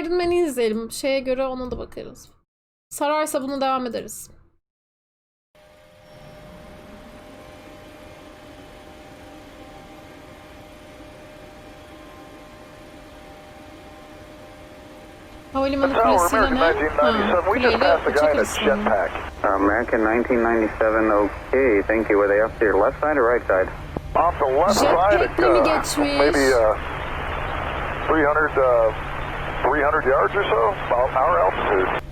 Iron Man'i izleyelim. Şeye göre ona da bakarız. Sararsa bunu devam ederiz. Havalimanı American ne? 1997. We just passed a guy in a uçak jetpack. American 1997, okay. Thank you. Were they off to your left side or right side? Off the left side, uh, maybe uh, 300, uh,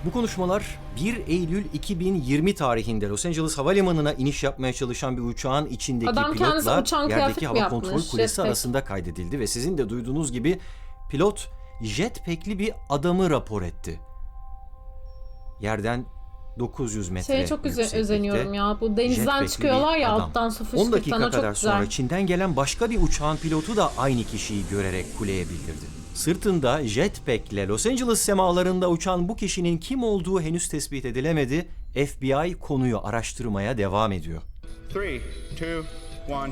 Bu konuşmalar 1 Eylül 2020 tarihinde Los Angeles Havalimanı'na iniş yapmaya çalışan bir uçağın içindeki Adam pilotla yerdeki hava yapmış? kontrol kulesi Jetpack. arasında kaydedildi ve sizin de duyduğunuz gibi pilot jetpack'li bir adamı rapor etti. Yerden 900 metre Şeye çok özeniyorum ya. Bu denizden çıkıyorlar ya adam. alttan su 10 fışkırtan. dakika O çok kadar güzel. sonra Çin'den gelen başka bir uçağın pilotu da aynı kişiyi görerek kuleye bildirdi. Sırtında jetpack ile Los Angeles semalarında uçan bu kişinin kim olduğu henüz tespit edilemedi. FBI konuyu araştırmaya devam ediyor. Three, two, one.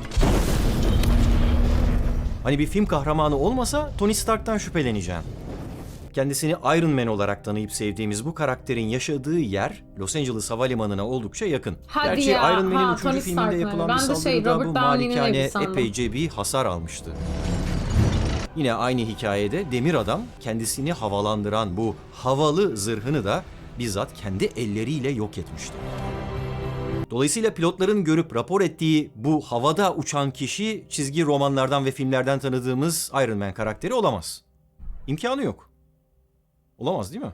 Hani bir film kahramanı olmasa Tony Stark'tan şüpheleneceğim. Kendisini Iron Man olarak tanıyıp sevdiğimiz bu karakterin yaşadığı yer Los Angeles Havalimanı'na oldukça yakın. Hadi Gerçi ya, Iron Man'in ha, 3. Tony filminde Stark yapılan ben bir de şey, saldırıda Robert bu Downey'nin malikane epeyce bir hasar almıştı. Yine aynı hikayede Demir Adam kendisini havalandıran bu havalı zırhını da bizzat kendi elleriyle yok etmişti. Dolayısıyla pilotların görüp rapor ettiği bu havada uçan kişi çizgi romanlardan ve filmlerden tanıdığımız Iron Man karakteri olamaz. İmkanı yok. Olamaz değil mi?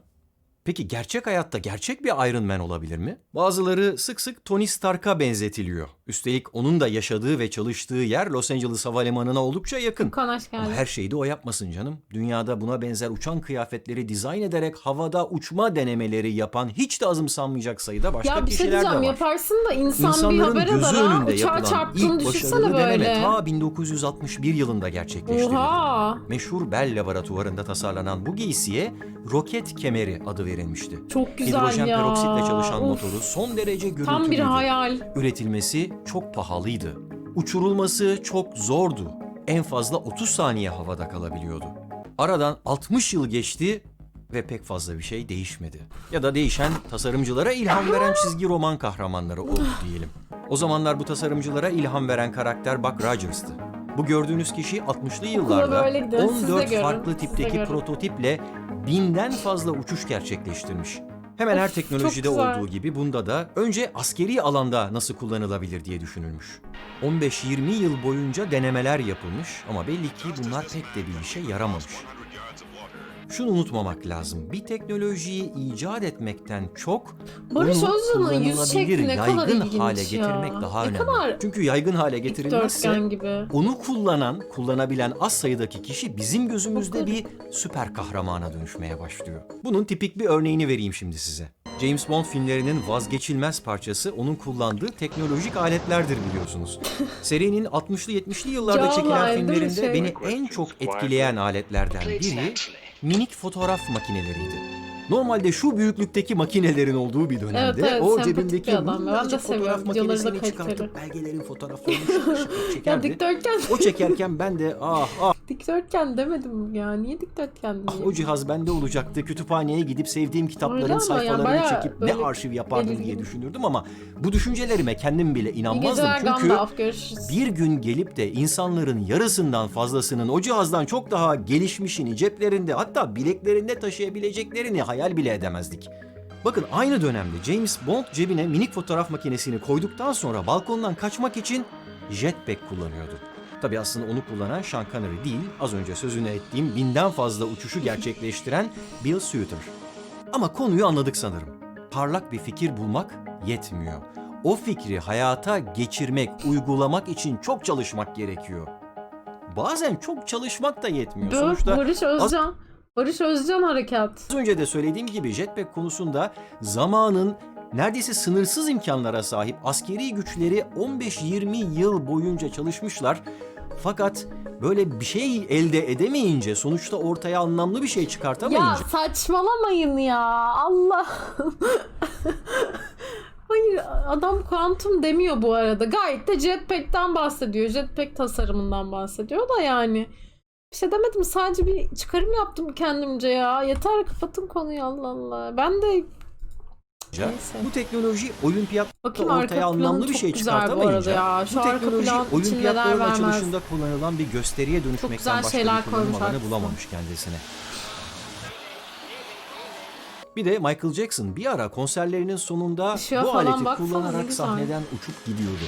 Peki gerçek hayatta gerçek bir Iron Man olabilir mi? Bazıları sık sık Tony Stark'a benzetiliyor. Üstelik onun da yaşadığı ve çalıştığı yer Los Angeles Havalimanı'na oldukça yakın. Kanaş Ama geldi. her şeyi de o yapmasın canım. Dünyada buna benzer uçan kıyafetleri dizayn ederek havada uçma denemeleri yapan hiç de azımsanmayacak sayıda başka Ya bir şey kişiler de var. yaparsın da insan bir İnsanların haber gözü eder ha. önünde yapılan ilk başarılı deneme böyle. ta 1961 yılında gerçekleştirildi. Oha. Meşhur Bell laboratuvarında tasarlanan bu giysiye roket kemeri adı verilmişti. Çok güzel Hidrojen ya. peroksitle çalışan Of. motoru son derece gürültülüydü. Tam bir hayal. Üretilmesi çok pahalıydı. Uçurulması çok zordu. En fazla 30 saniye havada kalabiliyordu. Aradan 60 yıl geçti ve pek fazla bir şey değişmedi. Ya da değişen tasarımcılara ilham veren çizgi roman kahramanları oldu diyelim. O zamanlar bu tasarımcılara ilham veren karakter Buck Rogers'tı. Bu gördüğünüz kişi 60'lı yıllarda böyle gidin, siz de 14 görün, farklı tipteki prototiple binden fazla uçuş gerçekleştirmiş. Hemen her Of, teknolojide çok güzel. olduğu gibi bunda da önce askeri alanda nasıl kullanılabilir diye düşünülmüş. 15-20 yıl boyunca denemeler yapılmış ama belli ki bunlar pek de bir işe yaramamış. Şunu unutmamak lazım. Bir teknolojiyi icat etmekten çok Barış onu Özcan'ın yüz şekli ne kadar yaygın ilginç hale ya. getirmek daha Ne önemli. kadar Çünkü yaygın hale getirilmezse gibi. onu kullanan, kullanabilen az sayıdaki kişi bizim gözümüzde bir süper kahramana dönüşmeye başlıyor. Bunun tipik bir örneğini vereyim şimdi size. James Bond filmlerinin vazgeçilmez parçası onun kullandığı teknolojik aletlerdir biliyorsunuz. Serinin 60'lı 70'li yıllarda çekilen filmlerinde şey? beni en çok etkileyen aletlerden biri minik fotoğraf makineleriydi. Normalde şu büyüklükteki makinelerin olduğu bir dönemde Evet, evet, o sempatik cebindeki bir adam. Ben de minnacık seviyorum. fotoğraf Videoları da makinesini kaliteli. çıkartıp belgelerin fotoğraflarını şık şık Ya çekerdi. dikdörtgen. O çekerken ben de ah ah Dikdörtgen demedim ya. Niye dikdörtgen ah, diyeyim? o cihaz bende olacaktı. Kütüphaneye gidip sevdiğim Öyle kitapların ya, sayfalarını bayağı çekip ne arşiv yapardım diye düşünürdüm ama bu düşüncelerime kendim bile inanmazdım. Çünkü Gandalf. Bir gün gelip de insanların yarısından fazlasının o cihazdan çok daha gelişmişini ceplerinde hatta bileklerinde taşıyabileceklerini hayal bile edemezdik. Bakın aynı dönemde James Bond cebine minik fotoğraf makinesini koyduktan sonra balkondan kaçmak için jetpack kullanıyordu. Tabi aslında onu kullanan Sean Connery değil, az önce sözünü ettiğim binden fazla uçuşu gerçekleştiren Bill Suter. Ama konuyu anladık sanırım. Parlak bir fikir bulmak yetmiyor. O fikri hayata geçirmek, uygulamak için çok çalışmak gerekiyor. Bazen çok çalışmak da yetmiyor. Dur, Sonuçta Barış Özcan. Barış Özcan harekat. Az önce de söylediğim gibi jetpack konusunda zamanın neredeyse sınırsız imkanlara sahip askeri güçleri 15-20 yıl boyunca çalışmışlar. Fakat böyle bir şey elde edemeyince, sonuçta ortaya anlamlı bir şey Ya çıkartamayınca saçmalamayın ya. Allah. Hayır adam kuantum demiyor bu arada. Gayet de jetpack'ten bahsediyor. Jetpack tasarımından bahsediyor da yani. Bir şey demedim sadece bir çıkarım yaptım kendimce ya. Yeter kapatın konuyu Allah Allah. Ben de. Bu teknoloji olimpiyatta bakayım arka ortaya planı anlamlı bir çok şey güzel bu arada çıkartamayınca ya. Şu bu arka teknoloji plan için neler olimpiyatların vermez. açılışında kullanılan bir gösteriye güzel dönüşmekten başka şeyler bir kullanım koymuş alanı arkasına. bulamamış kendisine. Bir de Michael Jackson bir ara konserlerinin sonunda Işığa bu falan aleti baksana, ne kullanarak güzel. sahneden uçup gidiyordu.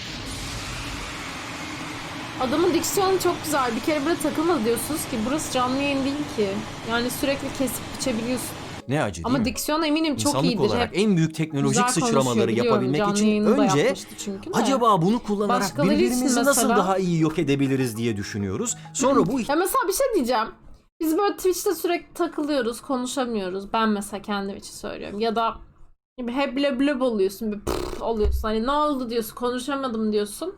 Adamın diksiyonu çok güzel. Bir kere buraya takılmadı diyorsunuz ki burası canlı yayın değil ki. Yani sürekli kesip biçebiliyorsun. Ne acı değil Ama mi? diksiyon eminim çok İnsanlık iyidir. olarak Hep en büyük teknolojik güzel sıçramaları konuşuyor, biliyorum. yapabilmek Canlı için yayını da önce yapmıştı çünkü de. acaba bunu kullanarak Başkaları için birbirimizi nasıl mesela- daha iyi yok edebiliriz diye düşünüyoruz. Sonra bu Ya mesela bir şey diyeceğim. Biz böyle Twitch'te sürekli takılıyoruz, konuşamıyoruz. Ben mesela kendim için söylüyorum. Ya da hep blöb blöb oluyorsun, bir pıf oluyorsun. Hani ne oldu diyorsun, konuşamadım diyorsun.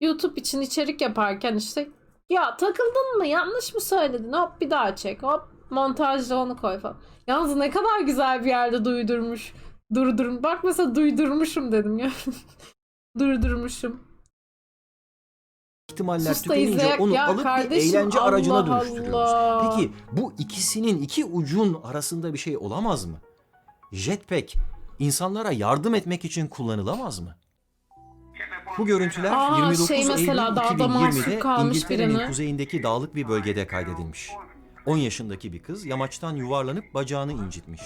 YouTube için içerik yaparken işte ya takıldın mı, yanlış mı söyledin? Hop bir daha çek, hop montajda onu koy falan. Yalnız ne kadar güzel bir yerde duydurmuş. Durdurum. Bak mesela duydurmuşum dedim ya. Durdurmuşum. ihtimaller Sus da tükenince izleyek onu ya alıp bir kardeşim, eğlence aracına Allah dönüştürüyoruz. Allah. Peki bu ikisinin iki ucun arasında bir şey olamaz mı? Jetpack insanlara yardım etmek için kullanılamaz mı? Bu görüntüler Aa, 29 şey mesela, Eylül dağda mahsur 2020'de kalmış İngiltere'nin birini. kuzeyindeki dağlık bir bölgede kaydedilmiş. 10 yaşındaki bir kız yamaçtan yuvarlanıp bacağını incitmiş.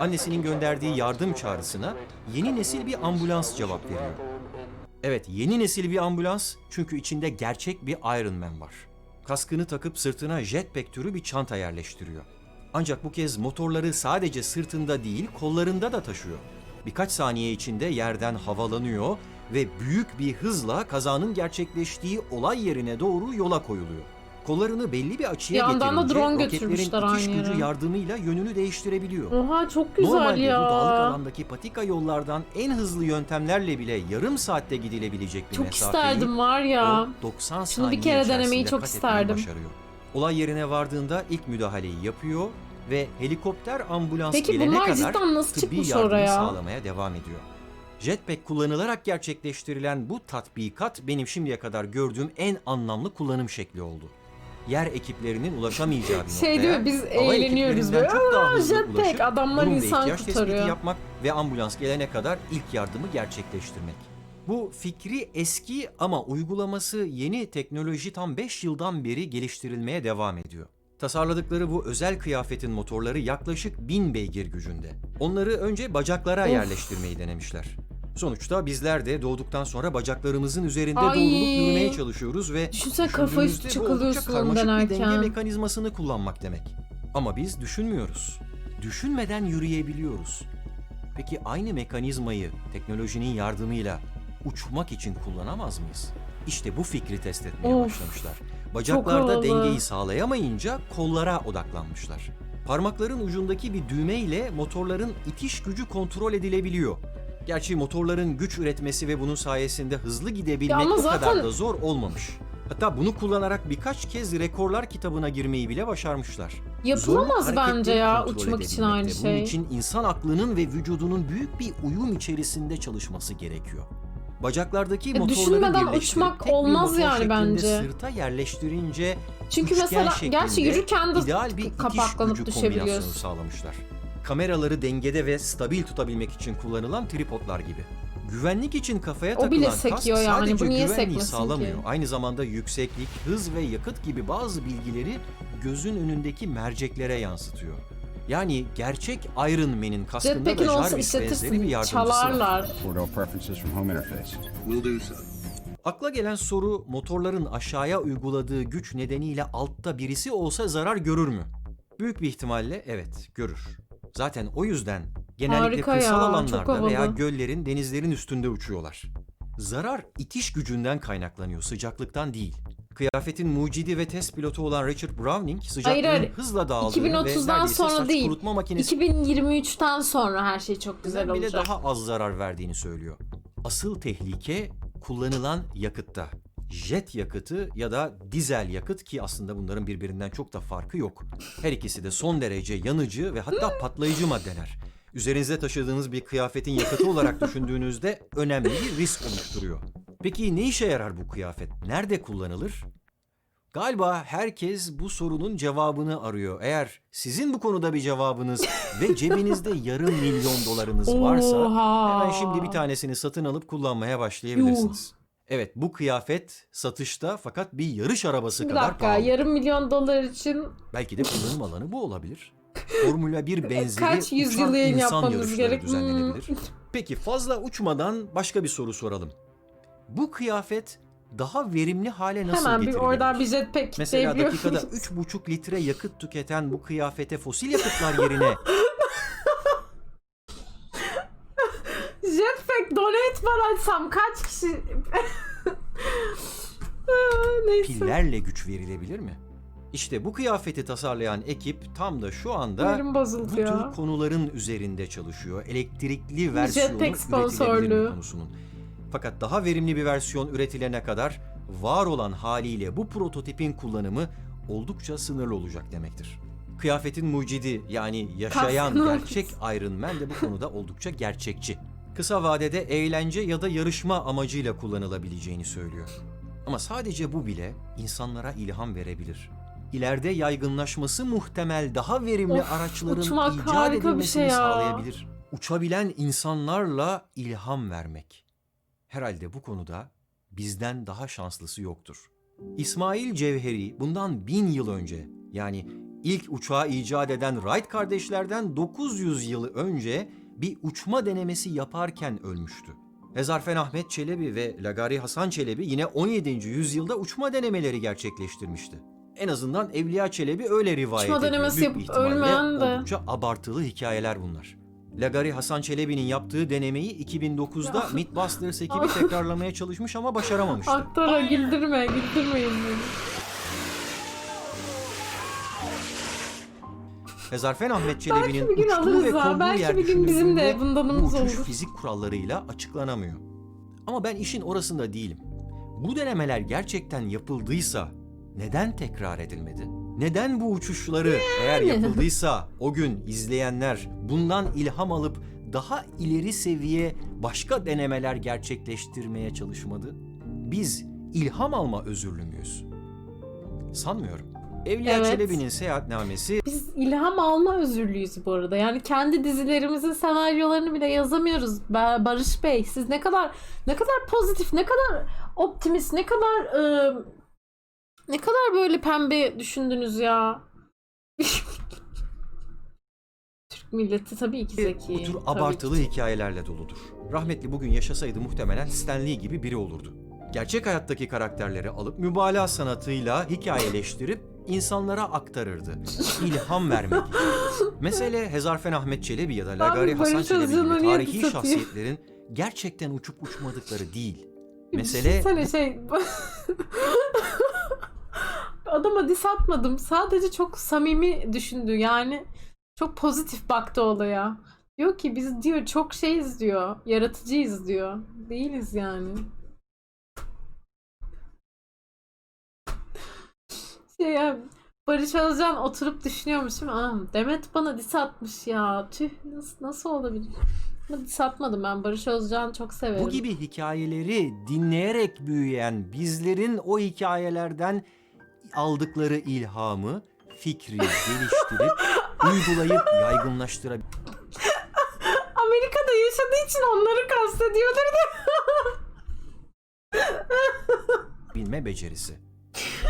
Annesinin gönderdiği yardım çağrısına yeni nesil bir ambulans cevap veriyor. Evet, yeni nesil bir ambulans çünkü içinde gerçek bir Iron Man var. Kaskını takıp sırtına jetpack türü bir çanta yerleştiriyor. Ancak bu kez motorları sadece sırtında değil, kollarında da taşıyor. Birkaç saniye içinde yerden havalanıyor ve büyük bir hızla kazanın gerçekleştiği olay yerine doğru yola koyuluyor. Kollarını belli bir açıya Bir yandan da getirince drone roketlerin itiş aynı gücü yere. yardımıyla yönünü değiştirebiliyor. Oha çok güzel Normalde ya. bu dağlık alandaki patika yollardan en hızlı yöntemlerle bile yarım saatte gidilebilecek bir Çok mesafeyi isterdim var ya. o 90 Şunu saniye bir kere denemeyi içerisinde çok kat etmeyi isterdim. Başarıyor. Olay yerine vardığında ilk müdahaleyi yapıyor ve helikopter ambulans Peki gelene bunlar kadar cidden nasıl tıbbi çıkmış yardımı oraya? sağlamaya devam ediyor. Jetpack kullanılarak gerçekleştirilen bu tatbikat benim şimdiye kadar gördüğüm en anlamlı kullanım şekli oldu. Yer ekiplerinin ulaşamayacağı bir Şey noktaya, diyor, biz hava eğleniyoruz böyle. çok daha hızlı jetpack, ulaşıp adamlar durum ve insan ihtiyaç kurtarıyor. tespiti yapmak ve ambulans gelene kadar ilk yardımı gerçekleştirmek. Bu fikri eski ama uygulaması yeni teknoloji tam 5 yıldan beri geliştirilmeye devam ediyor. Tasarladıkları bu özel kıyafetin motorları yaklaşık 1000 beygir gücünde. Onları önce bacaklara Of. yerleştirmeyi denemişler. Sonuçta bizler de doğduktan sonra bacaklarımızın üzerinde Ay. doğrulup yürümeye çalışıyoruz ve Düşünsene kafa üstü düşündüğümüzde bu oldukça çıkılıyorsun karmaşık bir denge mekanizmasını kullanmak demek. Ama biz düşünmüyoruz. Düşünmeden yürüyebiliyoruz. Peki aynı mekanizmayı teknolojinin yardımıyla uçmak için kullanamaz mıyız? İşte bu fikri test etmeye Of, başlamışlar. Bacaklarda havalı. dengeyi sağlayamayınca kollara odaklanmışlar. Parmakların ucundaki bir düğmeyle motorların itiş gücü kontrol edilebiliyor. Gerçi motorların güç üretmesi ve bunun sayesinde hızlı gidebilmek Ya ama o kadar zaten- da zor olmamış. Hatta bunu kullanarak birkaç kez rekorlar kitabına girmeyi bile başarmışlar. Yapılamaz bence ya kontrol uçmak için aynı Bunun şey. için insan aklının ve vücudunun büyük bir uyum içerisinde çalışması gerekiyor. Bacaklardaki E, motorları düşünmeden birleştirip uçmak tek bir olmaz motor yani şeklinde bence. Sırta yerleştirince Çünkü üçgen mesela şeklinde gerçi yürürken de ideal bir itiş kapaklanıp gücü düşebiliyorsun. sağlamışlar. Kameraları dengede ve stabil tutabilmek için kullanılan tripodlar gibi. Güvenlik için kafaya O takılan bile kask yani. sadece Bu niye güvenliği sağlamıyor. ki? Aynı zamanda yükseklik, hız ve yakıt gibi bazı bilgileri gözün önündeki merceklere yansıtıyor. Yani gerçek Iron Man'in kaskında da Jarvis benzeri bir yardımcısı. Çalarlar. Akla gelen soru motorların aşağıya uyguladığı güç nedeniyle altta birisi olsa zarar görür mü? Büyük bir ihtimalle evet görür. Zaten o yüzden genellikle Harika kırsal ya, çok alanlarda havalı. veya göllerin, denizlerin üstünde uçuyorlar. Zarar itiş gücünden kaynaklanıyor, sıcaklıktan değil. Kıyafetin mucidi ve test pilotu olan Richard Browning sıcaklığın hayır. hızla dağıldığını ve 2030'dan neredeyse sonra saç değil. kurutma makinesi 2023'ten sonra her şey çok güzel bile olacak. daha az zarar verdiğini söylüyor. Asıl tehlike kullanılan yakıtta. Jet yakıtı ya da dizel yakıt ki aslında bunların birbirinden çok da farkı yok. Her ikisi de son derece yanıcı ve hatta patlayıcı maddeler. Üzerinizde taşıdığınız bir kıyafetin yakıtı olarak düşündüğünüzde önemli bir risk oluşturuyor. Peki ne işe yarar bu kıyafet? Nerede kullanılır? Galiba herkes bu sorunun cevabını arıyor. Eğer sizin bu konuda bir cevabınız ve cebinizde yarım milyon dolarınız varsa Oha. hemen şimdi bir tanesini satın alıp kullanmaya başlayabilirsiniz. Evet bu kıyafet satışta fakat bir yarış arabası Bir kadar dakika pahalı. yarım milyon dolar için Belki de kullanım alanı bu olabilir. Formula 1 benzeri Kaç yüzyıl uçan yayın insan yapmamız yarışları gerek? Hmm. düzenlenebilir. Peki fazla uçmadan başka bir soru soralım. Bu kıyafet daha verimli hale nasıl hemen bir getirilebilir? oradan bir jetpack Mesela kitleyebiliyor dakikada muyuz? 3,5 litre yakıt tüketen bu kıyafete fosil yakıtlar yerine Var açsam kaç kişi... Aa, Neyse. pillerle güç verilebilir mi? İşte bu kıyafeti tasarlayan ekip tam da şu anda bu ya. tür konuların üzerinde çalışıyor. Elektrikli versiyonu üretilebilir konusunun. Fakat daha verimli bir versiyon üretilene kadar var olan haliyle bu prototipin kullanımı oldukça sınırlı olacak demektir. Kıyafetin mucidi yani yaşayan gerçek Iron Man de bu konuda oldukça gerçekçi. Kısa vadede eğlence ya da yarışma amacıyla kullanılabileceğini söylüyor. Ama sadece bu bile insanlara ilham verebilir. İleride yaygınlaşması muhtemel daha verimli Of, araçların icat edilmesini şey ya. sağlayabilir. Uçabilen insanlarla ilham vermek. Herhalde bu konuda bizden daha şanslısı yoktur. İsmail Cevheri bundan bin yıl önce yani ilk uçağı icat eden Wright kardeşlerden 900 yıl önce bir uçma denemesi yaparken ölmüştü. Hezarfen Ahmet Çelebi ve Lagari Hasan Çelebi yine 17. yüzyılda uçma denemeleri gerçekleştirmişti. En azından Evliya Çelebi öyle rivayet Uçma ediyor. denemesi Büyük yapıp ölmeyen de. Oldukça abartılı hikayeler bunlar. Lagari Hasan Çelebi'nin yaptığı denemeyi 2009'da Ya. Mythbusters ekibi tekrarlamaya çalışmış ama başaramamıştı. Aktora güldürme, güldürmeyin beni. Hezarfen Ahmet Çelebi'nin bir gün uçtuğu alırız ve ha. konduğu Belki yer bir gün bizim de düşünüldüğünde bundanımız bu uçuş olur. fizik kurallarıyla açıklanamıyor. Ama ben işin orasında değilim. Bu denemeler gerçekten yapıldıysa neden tekrar edilmedi? Neden bu uçuşları eğer yapıldıysa o gün izleyenler bundan ilham alıp daha ileri seviye başka denemeler gerçekleştirmeye çalışmadı? Biz ilham alma özürlü müyüz? Sanmıyorum. Evliya Evet. Çelebi'nin seyahatnamesi Biz ilham alma özürlüyüz bu arada. Yani kendi dizilerimizin senaryolarını bile yazamıyoruz. Ba- Barış Bey siz ne kadar ne kadar pozitif, ne kadar optimist, ne kadar e, ne kadar böyle pembe düşündünüz ya. Türk milleti tabii ki zeki. bu tür abartılı ki. hikayelerle doludur. Rahmetli bugün yaşasaydı muhtemelen Stan Lee gibi biri olurdu. Gerçek hayattaki karakterleri alıp mübalağa sanatıyla hikayeleştirip insanlara aktarırdı. İlham vermek. Mesele Hezarfen Ahmet Çelebi ya da Lagari Barış Hasan Çelebi gibi niye tarihi satıyor? şahsiyetlerin gerçekten uçup uçmadıkları değil. Mesele Düşünsene şey adama diss atmadım. Sadece çok samimi düşündü. Yani çok pozitif baktı olaya. Diyor ki biz diyor çok şeyiz diyor. Yaratıcıyız diyor. Değiliz yani. Şey Barış Özcan oturup düşünüyormuşum. Aa, Demet bana diss atmış ya. Tüh nasıl, nasıl olabilir? Ama diss atmadım ben. Barış Özcan çok severim. Bu gibi hikayeleri dinleyerek büyüyen bizlerin o hikayelerden aldıkları ilhamı, fikri geliştirip, uygulayıp yaygınlaştırabilme Amerika'da yaşadığı için onları kastediyordur da. becerisi.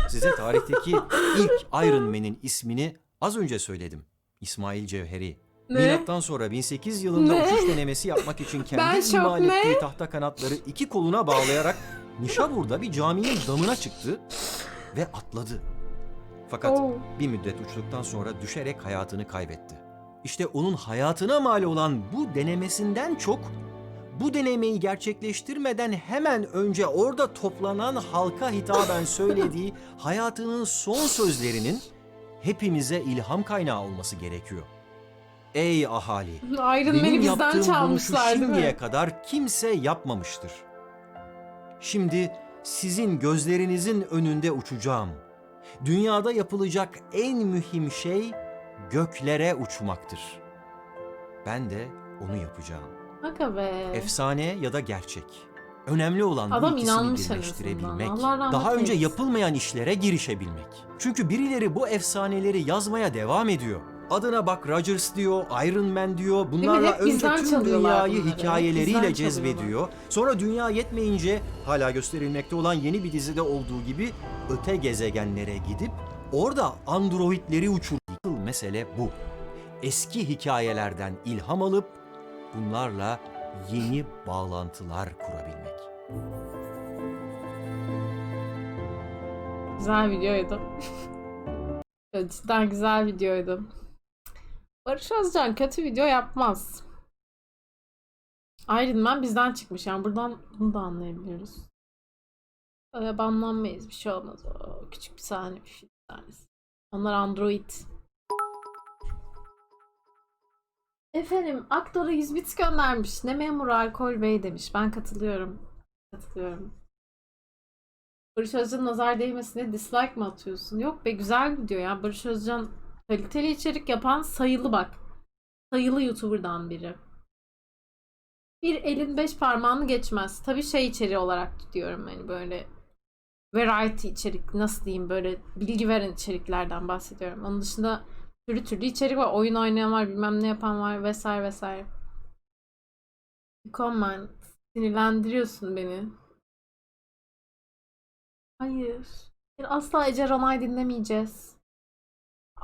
Size tarihteki ilk Iron Man'in ismini az önce söyledim. İsmail Cevheri. Ne? Milattan sonra 1800 yılında Ne? uçuş denemesi yapmak için Ben kendi şok, imal ne? ettiği tahta kanatları iki koluna bağlayarak Nişabur'da bir caminin damına çıktı ve atladı. Fakat Oo. bir müddet uçtuktan sonra düşerek hayatını kaybetti. İşte onun hayatına mal olan bu denemesinden çok bu denemeyi gerçekleştirmeden hemen önce orada toplanan halka hitaben söylediği hayatının son sözlerinin hepimize ilham kaynağı olması gerekiyor. Ey ahali! Iron Man'i Benim bizden çalmışlar değil şimdiye kadar kimse yapmamıştır. Şimdi sizin gözlerinizin önünde uçacağım. Dünyada yapılacak en mühim şey göklere uçmaktır. Ben de onu yapacağım. Aga be. Efsane ya da gerçek. Önemli olan bu Adam ikisini inanmış en birleştirebilmek. azından. Allah rahmet Daha önce eylesin. yapılmayan işlere girişebilmek. Çünkü birileri bu efsaneleri yazmaya devam ediyor. Adına bak Rogers diyor, Iron Man diyor. Bunlarla Hep önce bizden tüm çalıyorlar dünyayı bunları. hikayeleriyle Bizden cezbediyor. Sonra dünya yetmeyince hala gösterilmekte olan yeni bir dizide olduğu gibi öte gezegenlere gidip orada androidleri uçur. Asıl mesele bu. Eski hikayelerden ilham alıp bunlarla yeni bağlantılar kurabilmek. Güzel videoydu. Cidden güzel videoydu. Barış Özcan kötü video yapmaz. Iron Man bizden çıkmış. Yani buradan bunu da anlayabiliyoruz. Öyle banlanmayız. Bir şey olmaz. O küçük bir sahne. Bir film sahnesi. Onlar Android. Efendim aktora 100 bit göndermiş. Ne memur alkol bey demiş. Ben katılıyorum. Katılıyorum. Barış Özcan nazar değmesine dislike mi atıyorsun? Yok be güzel video ya. Barış Özcan kaliteli içerik yapan sayılı bak. Sayılı YouTuber'dan biri. Bir elin beş parmağını geçmez. Tabii şey içeriği olarak diyorum hani böyle variety içerik nasıl diyeyim böyle bilgi veren içeriklerden bahsediyorum. Onun dışında türlü türlü içerik var. Oyun oynayan var, bilmem ne yapan var vesaire vesaire. Comment. Sinirlendiriyorsun beni. Hayır. Asla Ece Ronay dinlemeyeceğiz.